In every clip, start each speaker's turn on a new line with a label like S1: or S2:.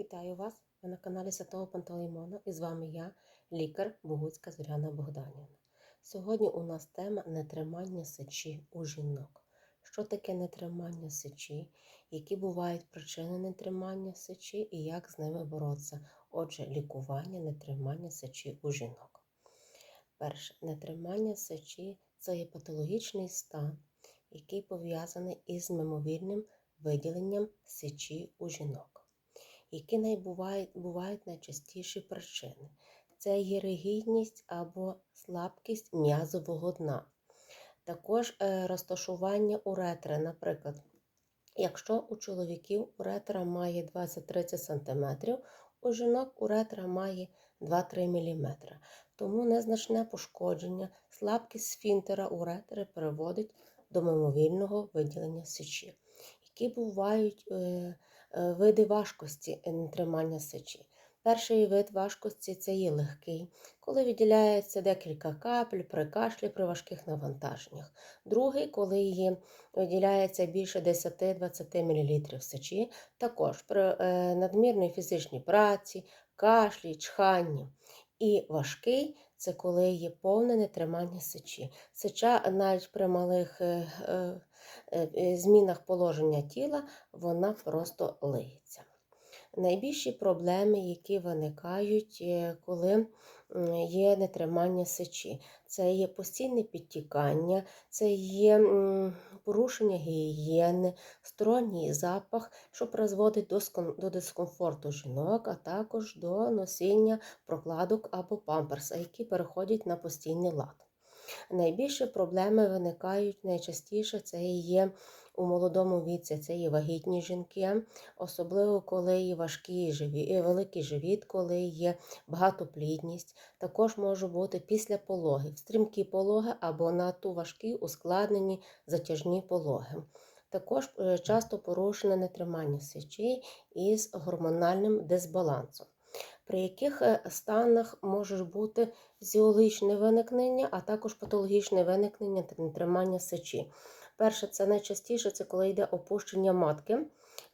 S1: Вітаю вас! Ви на каналі Святого Пантелеймона і з вами я, лікар Богуцька Зоряна Богданівна. Сьогодні у нас тема нетримання сечі у жінок. Що таке нетримання сечі, які бувають причини нетримання сечі і як з ними боротися? Отже, лікування нетримання сечі у жінок. Перше, нетримання сечі це є патологічний стан, який пов'язаний із мимовільним виділенням сечі у жінок. Які найбувають, бувають найчастіші причини? Це є ригідність або слабкість м'язового дна. Також е, розташування уретри, наприклад, якщо у чоловіків уретра має 20-30 см, у жінок уретра має 2-3 мм. Тому незначне пошкодження, слабкість сфінтера уретри приводить до мимовільного виділення сечі. Які бувають е, види важкості тримання сечі? Перший вид важкості це є легкий, коли виділяється декілька капель при кашлі при важких навантаженнях. Другий, коли є, виділяється більше 10-20 мл сечі, також при е, надмірній фізичній праці, кашлі, чханні. І важкий це коли є повне нетримання сечі. Сеча навіть при малих е, е, е, змінах положення тіла вона просто лиється. Найбільші проблеми, які виникають, е, коли є нетримання сечі, це є постійне підтікання, це є порушення гігієни, сторонній запах, що призводить до дискомфорту жінок, а також до носіння прокладок або памперса, які переходять на постійний лад. Найбільші проблеми виникають найчастіше це є у молодому віці, це є вагітні жінки, особливо коли є важкий живіт, е, великий живіт, коли є багатоплідність. Також може бути після пологів, стрімкі пологи або надто важкі, ускладнені затяжні пологи. Також е, часто порушене нетримання сечі із гормональним дисбалансом при яких е, станах може бути фізіологічне виникнення, а також патологічне виникнення та нетримання сечі. Перше, це найчастіше це коли йде опущення матки.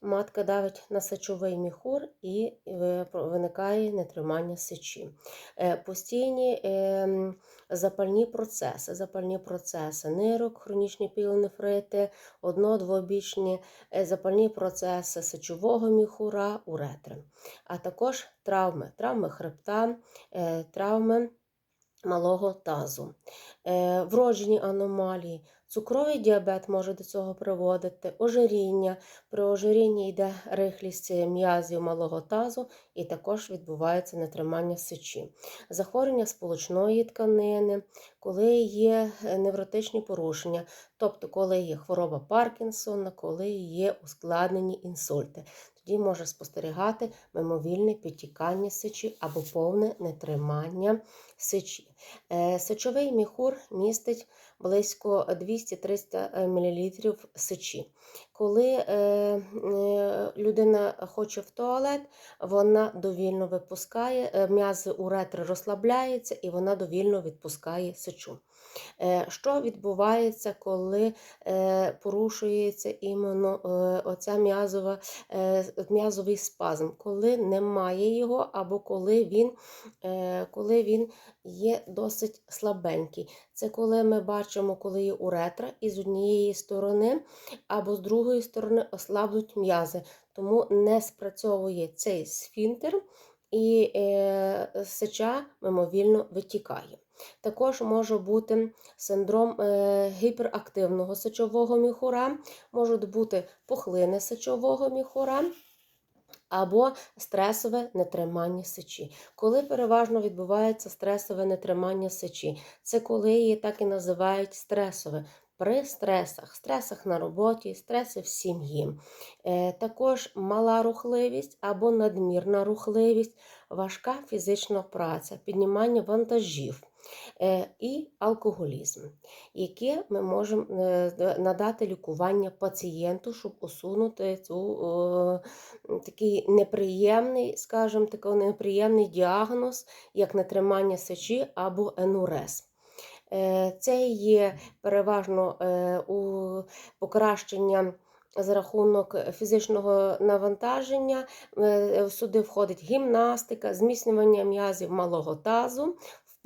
S1: Матка давить на сечовий міхур і виникає нетримання сечі. Е, постійні ем, запальні процеси, запальні процеси нирок, хронічні пілонефрити, одно-двобічні е, запальні процеси сечового міхура, уретри, а також травми, травми хребта, е, травми малого тазу, вроджені аномалії. Цукровий діабет може до цього приводити, ожиріння. При ожирінні йде рихлість м'язів малого тазу і також відбувається нетримання сечі. Захворювання сполучної тканини, коли є невротичні порушення, тобто коли є хвороба Паркінсона, коли є ускладнені інсульти. Тоді може спостерігати мимовільне підтікання сечі або повне нетримання сечі. Е, сечовий міхур містить близько 200-300 мл сечі. Коли е, е, людина хоче в туалет, вона довільно випускає, м'язи уретри розслабляються і вона довільно відпускає сечу. Що відбувається, коли порушується іменно оця м'язова, м'язовий спазм, коли немає його, або коли він коли він є досить слабенький. Це коли ми бачимо, коли є уретра, і з однієї сторони або з другої сторони ослаблють м'язи, тому не спрацьовує цей сфінтер і е, сеча мимовільно витікає. Також може бути синдром е, гіперактивного сечового міхура, можуть бути пухлини сечового міхура або стресове нетримання сечі. Коли переважно відбувається стресове нетримання сечі, це коли її так і називають стресове. При стресах, стресах на роботі, стреси в сім'ї. Е, також мала рухливість або надмірна рухливість, важка фізична праця, піднімання вантажів. Е, і алкоголізм, яке ми можемо е, надати лікування пацієнту, щоб усунути цю такий неприємний, скажімо, такий неприємний діагноз, як нетримання сечі або енурез. Е, це є переважно у покращення за рахунок фізичного навантаження. Е, Сюди входить гімнастика, зміцнювання м'язів малого тазу,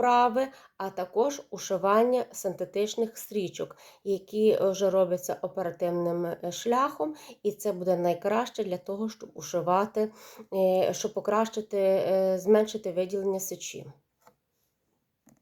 S1: вправи, а також ушивання синтетичних стрічок, які вже робляться оперативним е, шляхом, і це буде найкраще для того, щоб ушивати, е, щоб покращити, е, зменшити виділення сечі.